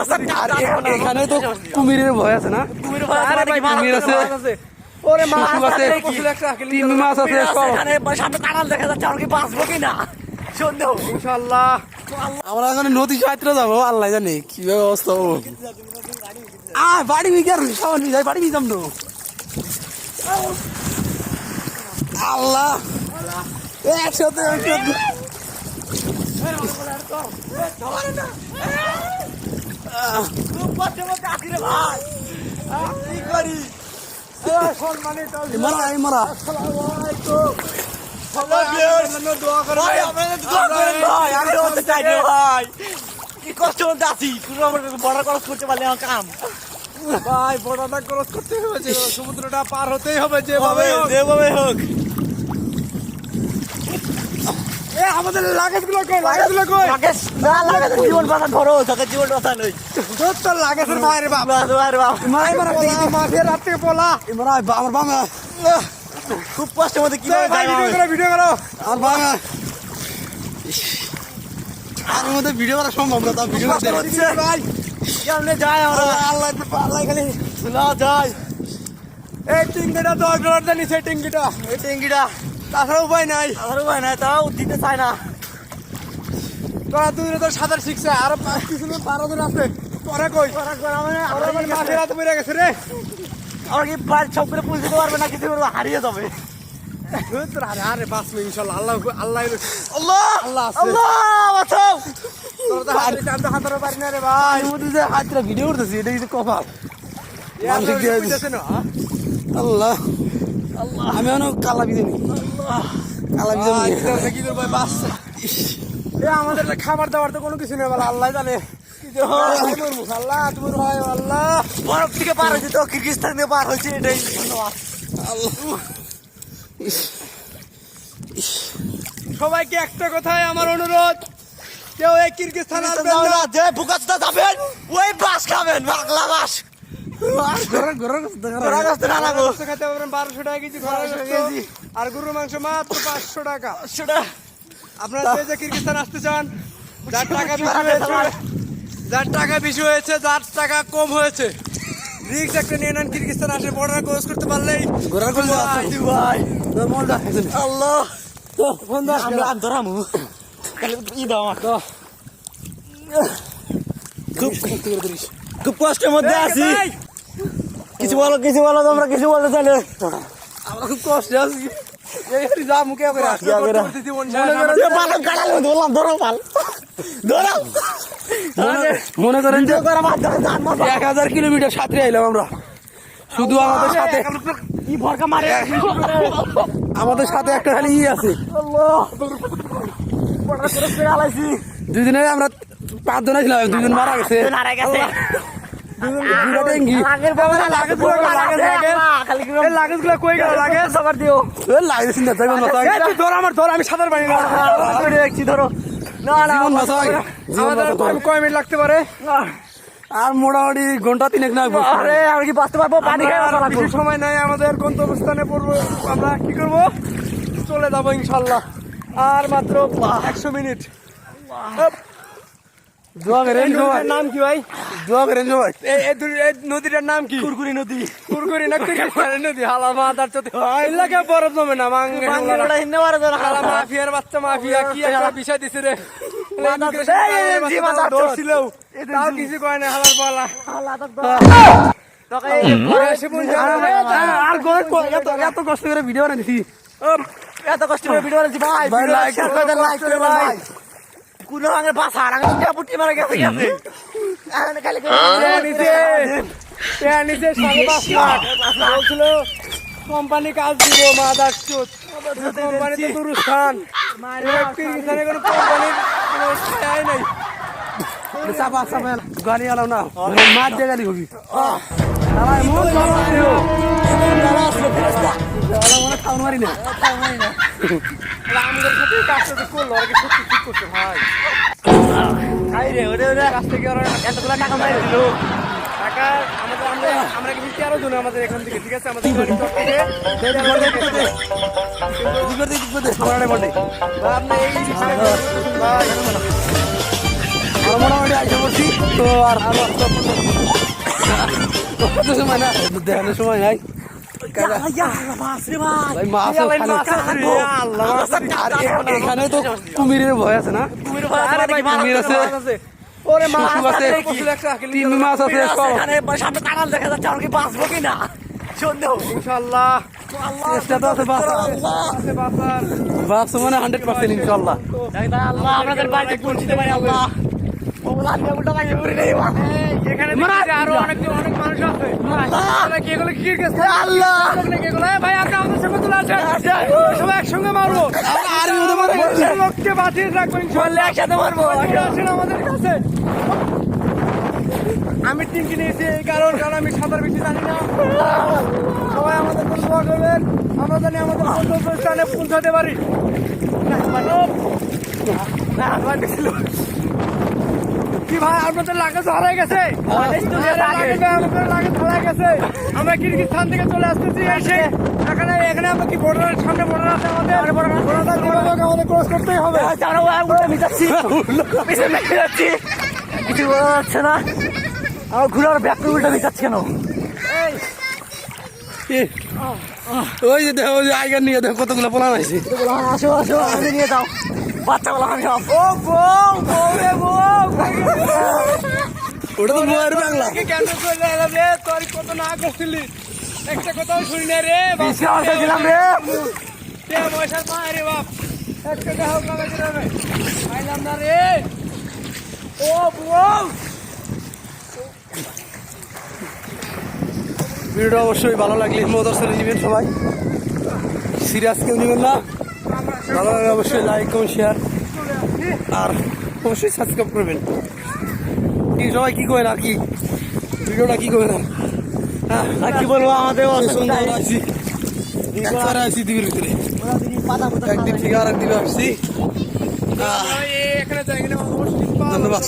এখানে তো কুমিরের ভয় আছে না? কুমির আছে। ওরে মাছ আছে। আছে, তিমি মাছ আছে কুমির এখানে সামনে কাঁঠাল দেখা যাচ্ছে আমরা কি বাঁচবো কিনা সন্দেহ ইনশাল্লাহ আমরা এখন নদী সাঁতরে যাব আল্লাহ জানে কি অবস্থা হব। আয় বাড়ি সামান যাই বাড়ি বিকাম তো। আল্লাহ। একসাথে একসাথে খুব কষ্টের মধ্যে আছি রে ভাই আহ, কি করি এই মারা এই মারা ভাই, আপনাদের দোয়া করেন ভাই, আমি তো বলতে চাই রে ভাই। কি কষ্টের মধ্যে আছি বর্ডার করতে পারলে আমার কাম ভাই বড়টা ক্রস করতে হবে সমুদ্রটা পার হতেই হবে যেভাবে। যেভাবে হোক আমাদের লাগেজগুলো কই? লাগেজগুলো কই? লাগে না লাগে তো জীবন বাঁচা ধরো তোকে জীবন বাঁচা নই তোর তো লাগেজের বাইরে বাপ। বাস মাই মারা পোলা মাফিয়া রাত থেকে পোলা ইমরা আমার বামে খুব কষ্টের মধ্যে যাই ভিডিও? করো ভিডিও করো। আমার বামে আর মধ্যে ভিডিও করা সম্ভব না তা ভিডিও করতে হচ্ছে ভাই। কেমনে যায় আমরা? আল্লাহ আল্লাহ খালি। না যাই এই টিঙ্গিটা তো অগ্রহণ জানি সেই টিঙ্গিটা। এই টেঙ্গিটা। তাছাড়া উপায় নাই। আমার ভাই না তাও দিতে চায় না। তোরা তুই তো সাঁতার শিখছে আর কিছু বারো দিন আছে। তোরা কই? মানে মাঠে রাত বেড়ে গেছে রে। আমার কি পাঁচ সব করে পুষে দিতে পারবে না কিছু করব হারিয়ে যাবে। আরে বাঁচবে ইনশাল্লাহ। আল্লাহ আল্লাহ আল্লাহ! আল্লাহ। আল্লাহ বাঁচাও! ভিডিও করতেছি এটা কিন্তু কপাল। আল্লাহ। আমি এখনও কালা বিজে আমাদের খাবার দাবার তো কোনো কিছু নেই বলে আল্লাহ জানে। আল্লাহ তুমি ভাই আল্লাহ বরফ থেকে পার হয়েছে তো কিরগিস্তান থেকে পার হয়েছে এটাই ধন্যবাদ। সবাইকে একটা কথাই আমার অনুরোধ কেউ এই কিরগিস্তান যাবেন ওই বাস খাবেন বাংলা বাস বারোশো টাকা কেজি আর গরুর মাংস মাত্র পাঁচশো টাকা। আপনারা যে যে কিরগিস্তান আসতে চান যার টাকা বেশি হয়েছে যার টাকা বেশি হয়েছে যার টাকা কম হয়েছে রিক্স একটা নিয়ে নেন কিরগিস্তান আসে বর্ডার ক্রস করতে পারলেই ঘোরার করে ভাই, ভাই তোর মনটা আল্লাহ। ফোন দাস আমরা আর ধরামু। ই দাও আমার খুব কষ্ট করে ধরিস খুব কষ্টের মধ্যে আছি কিছু বলো কিছু বলো তোমরা কিছু বলতে আমরা খুব কষ্টে আছি। মনে করেন যে মারবা। এক হাজার কিলোমিটার সাঁতরে আইলাম আমরা। শুধু আমাদের সাথে মারে? আমাদের সাথে একটা খালি ই আছে। আল্লাহ। বড় করে ফেলে আলাইছি দুদিনে আমরা পাঁচজন ছিলাম দুজন মারা গেছে। নারে গেছে। আমি সাঁতার পারি না। দেখছি ধরো। না আমাদের কয় মিনিট লাগতে পারে? আর মোটামুটি ঘণ্টা তিনেক না আরে আমি কি বাঁচতে পারব? পানি বেশি সময় নাই আমাদের গন্তব্যস্থানে পড়ব। আমরা কি করব? চলে যাব ইনশাল্লাহ। আর মাত্র একশো মিনিট। দোয়া করেন সবাই নাম কি ভাই? দোয়া করেন সবাই এই- এই দুই- এই নদীটার নাম কি? কুরকুরি নদী। কুরকুরি না কুরকুরি নদী হালা মাদার চতে এলাকা বরফ জমে না মাঙ্গে বাংলাটা হিন্দি মারে ধর হালা মাফিয়ার বাচ্চা মাফিয়া কি একটা বিষয় দিছে রে। মাদার চোদ। এই, এই, জি, মাদার চোদ। ধরছিল তাও কিছু কয় না হালার পালা। আল্লাহ তো তোকে এই পরে এসে বলছে, আর- আর গো- গো- এত এত কষ্ট করে ভিডিও বানাই দিছি এত কষ্ট করে ভিডিও লাইক ভাই। কোন আগে বাসা আর আগে পুটি মারা গেছে গেছে এখন খালি পেয়া নিচে নিচে সাড়ে পাঁচ লাখ। বলছিল কোম্পানি কাজ দিব মাদার চোদ। কোম্পানি তো দুরস্থান কিরগিস্তানে কোনো কোম্পানির কোনো ছায়াই নাই। চাপা চাপা গাড়ি আলাও না। মাছ দিয়ে গাড়ি হবি এমন মনে মারি না আমাদের সাথে কাজটা করল আর কি সত্যি ঠিক করছে ভাই খাই রে ওরে ওরে। কাছ থেকে ওরা এতগুলো টাকা মারি দিল। টাকা আমাদের আমরা আমরা কিন্তু তেরো জন আমাদের এখান থেকে ঠিক আছে? আমাদের। আমার আমরা মোটামুটি আইসা পড়ছি। তো আর না দেখানোর সময় নাই। এখানে তো কুমিরের ভয় আছে না? কুমির আছে ওরে মাছ আছে আছে। কচু একটা আকিল তিমি মাছ আছে কুমির আছে, সব এখানে সামনে কাঁড়াল দেখা যাচ্ছে আমরা কি বাঁচবো কিনা সন্দেহ ইনশাআল্লাহ। চেষ্টা তো আছে বাস আছে মানে হান্ড্রেড পার্সেন্ট ইনশাল্লাহ আল্লাহ আপনাদের বাড়িতে পৌঁছতে পারি আল্লাহ। একসঙ্গে মারবো লোককে বাঁচিয়ে বললে একসাথে মারবো আমাদের কাছে আমি টিমকে নিয়েছি এই কারণ কারণ আমি সাঁতার বেশি জানি না। সবাই আমাদের জন্য করবেন। আমরা জানি আমাদের পৌঁছাতে পারি। না, মানে- মানে। কি ভাই আপনাদের লাগেজ হারাই গেছে। লাগেজ আমাদের লাগেজ হারাই গেছে। আমরা থেকে চলে আসতেছি এসে এখানে এখানে আমরা কি বর্ডারের সামনে বর্ডার আছে আমাদের? বর্ডার আমাদের ক্রস করতেই হবে। জানো উড়ে মিটাচ্ছি পিছনে লেগে যাচ্ছি। কিছু বোঝা যাচ্ছে না? ঘুরার ব্যাক করে উল্টা মিটাচ্ছি কেন? ওই যে দেখো আইগার নিয়ে দেখো কতগুলো পোলান আছে। আসো আসো নিয়ে যাও। বাচ্চা বলা আমি সব ও বউ বউ রে বউ। ওটা তো বউয়ের বাংলা। কি কেন চলে এলাম রে? তোর কত না করছিলি? একটা কথাও শুনি না রে বাপ। পিছিয়ে আসতে দিলাম রে। তে পয়সা পায় রে বাপ। একটা দেহ কামে যাবে পাইলাম না রে। ও বউ। ভিডিওটা অবশ্যই ভালো লাগলে নেবেন সবাই। সিরিয়াস কেউ নেবেন না। ভালো লাগলে অবশ্যই লাইক কমেন্ট শেয়ার আর অবশ্যই সাবস্ক্রাইব করবেন। কি সবাই কি করেন আর কি? ভিডিওটা কি করেন? হ্যাঁ আর কি বলব আমাদের সুন্দর আছি। একবারে আছি ভিতরে। একদিন থেকে আর একদিন আসছি এখানে যাই ধন্যবাদ